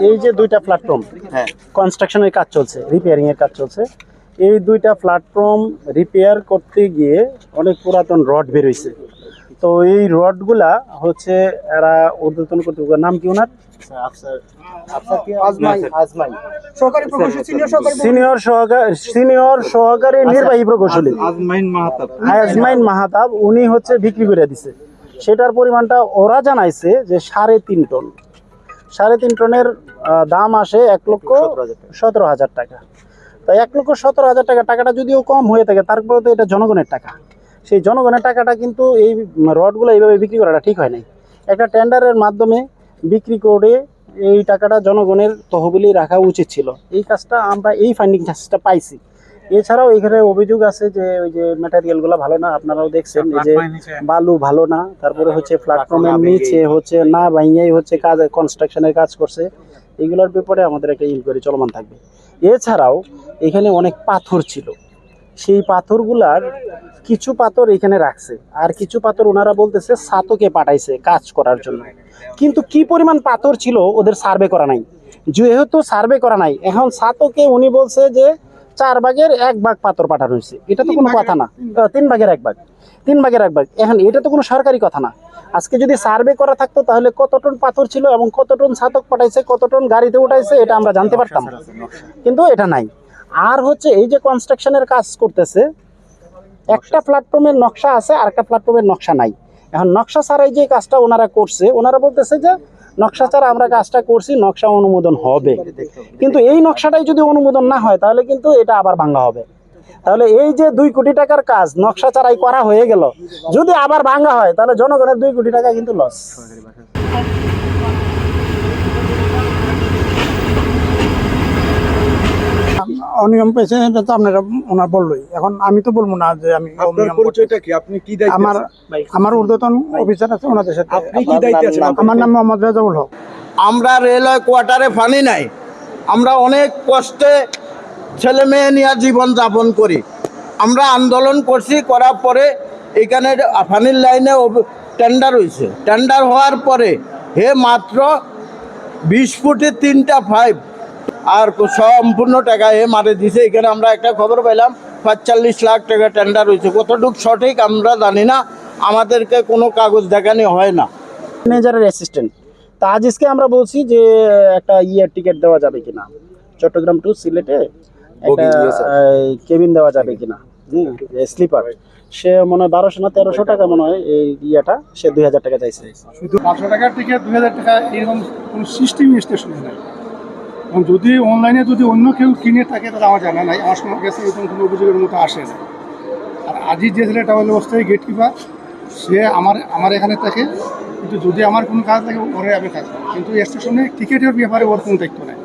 এই যে দুইটা প্ল্যাটফর্ম হ্যাঁ। কনস্ট্রাকশনের কাজ চলছে রিপেয়ারিং এর কাজ চলছে এই দুইটা প্ল্যাটফর্ম রিপেয়ার করতে গিয়ে অনেক পুরাতন রড বেরোইছে তো এই রডগুলা হচ্ছে এরা ঊর্ধ্বতন কর্তৃপক্ষের নাম কি ওনার? সিনিয়র সহকারী সিনিয়র সহকারী নির্বাহী প্রকৌশলী। আজমাইন মাহাতাব উনি হচ্ছে বিক্রি করে দিছে। সেটার পরিমাণটা ওরা জানাইছে যে সাড়ে তিন টন। সাড়ে তিন টনের দাম আসে এক লক্ষ সতেরো হাজার টাকা। তো এক লক্ষ সতেরো হাজার টাকা টাকাটা যদিও কম হয়ে থাকে তারপরে তো এটা জনগণের টাকা। সেই জনগণের টাকাটা কিন্তু এই রডগুলো এইভাবে বিক্রি করাটা ঠিক হয় নাই। একটা টেন্ডারের মাধ্যমে বিক্রি করে এই টাকাটা জনগণের তহবিলেই রাখা উচিত ছিল। এই কাজটা আমরা এই ফান্ডিং কাজটা পাইছি। এছাড়াও এখানে অভিযোগ আছে যে ওই যে ম্যাটেরিয়ালগুলো ভালো না আপনারাও দেখছেন এই যে বালু ভালো না তারপরে হচ্ছে প্ল্যাটফর্মের নিচে হচ্ছে না ভাইয়াই হচ্ছে কাজ কনস্ট্রাকশনের কাজ করছে। এগুলোর ব্যাপারে আমাদের একটা ইনকোয়ারি চলমান থাকবে। এছাড়াও এখানে অনেক পাথর ছিল। সেই পাথরগুলার কিছু পাথর এখানে রাখছে। আর কিছু পাথর ওনারা বলতেছে সাতকে পাঠাইছে কাজ করার জন্য। কিন্তু কি পরিমাণ পাথর ছিল ওদের সার্ভে করা নাই। যেহেতু সার্ভে করা নাই এখন সাতকে উনি বলছে যে চার ভাগের এক ভাগ পাথর পাঠানো হয়েছে। এটা তো কোনো কথা না। তিন ভাগের এক ভাগ। তিন ভাগের এক ভাগ। এখন এটা তো কোনো সরকারি কথা না। আজকে যদি সার্ভে করা থাকতো তাহলে কত টন পাথর ছিল এবং কত টন ছাতক পাঠাইছে কত টন গাড়িতে উঠাইছে এটা আমরা জানতে পারতাম। কিন্তু এটা নাই। আর হচ্ছে এই যে কনস্ট্রাকশনের কাজ করতেছে একটা প্ল্যাটফর্মের নকশা আছে আর একটা প্ল্যাটফর্মের নকশা নাই। এখন নকশা ছাড়াই যে কাজটা ওনারা করছে ওনারা বলতেছে যে নকশা ছাড়া আমরা কাজটা করছি, নকশা অনুমোদন হবে। কিন্তু এই নকশাটাই যদি অনুমোদন না হয়, তাহলে কিন্তু এটা আবার ভাঙ্গা হবে। তাহলে এই যে দুই কোটি টাকার কাজ নকশা ছাড়াই করা হয়ে গেল, যদি আবার ভাঙ্গা হয়, তাহলে জনগণের দুই কোটি টাকা কিন্তু লস অনিয়ম পেয়েছে এটা তো আপনারা ওনার বললোই। এখন আমি তো বলব না যে আমি আপনার অনিয়ম করছি। পরিচয়টা কি? আপনি কি দায়িত্বে আমার? আমার ঊর্ধ্বতন অফিসার আছে ওনাদের সাথে আপনি কি দায়িত্বে আছেন আমার নাম মোহাম্মদ রেজাউল হক। আমরা রেলওয়ে কোয়ার্টারে ফানি নাই। আমরা অনেক কষ্টে ছেলে মেয়ে নিয়ে জীবন যাপন করি। আমরা আন্দোলন করছি করার পরে এখানে ফানির লাইনে টেন্ডার হয়েছে টেন্ডার হওয়ার পরে হে মাত্র বিশ ফুটে তিনটা ফাইভ আর সম্পূর্ণ টাকা হে মারে দিছে। এখানে আমরা একটা খবর পাইলাম পাঁচচল্লিশ লাখ টাকা টেন্ডার হয়েছে। কতটুকু সঠিক আমরা জানি না আমাদেরকে কোনো কাগজ দেখানি হয় না। ম্যানেজারের অ্যাসিস্ট্যান্ট তা আজিজকে আমরা বলছি যে একটা ইয়ের টিকিট দেওয়া যাবে কিনা? চট্টগ্রাম টু সিলেটে একটা কেবিন দেওয়া যাবে কিনা? হুম স্লিপার সে মনে হয় বারোশো না তেরোশো টাকা মনে হয় এই ইয়েটা সে দুই হাজার টাকা চাইছে। শুধু পাঁচশো টাকার টিকিট দুই হাজার টাকা এরকম কোনো সিস্টেম স্টেশনে নাই। এবং যদি অনলাইনে যদি অন্য কেউ কিনে থাকে, তাহলে আমার জানা নাই। আমার সময় কাছে এরকম কোনো অভিযোগের মতো আসে না আর আজি যে ছেলেটা হলো অবস্থায় গেট কিপার সে আমার আমার এখানে থাকে। কিন্তু যদি আমার কোনো কাজ থাকে, ওরে আমি কাজ। কিন্তু স্টেশনে টিকিটের ব্যাপারে ওর কোনো দায়িত্ব নেই।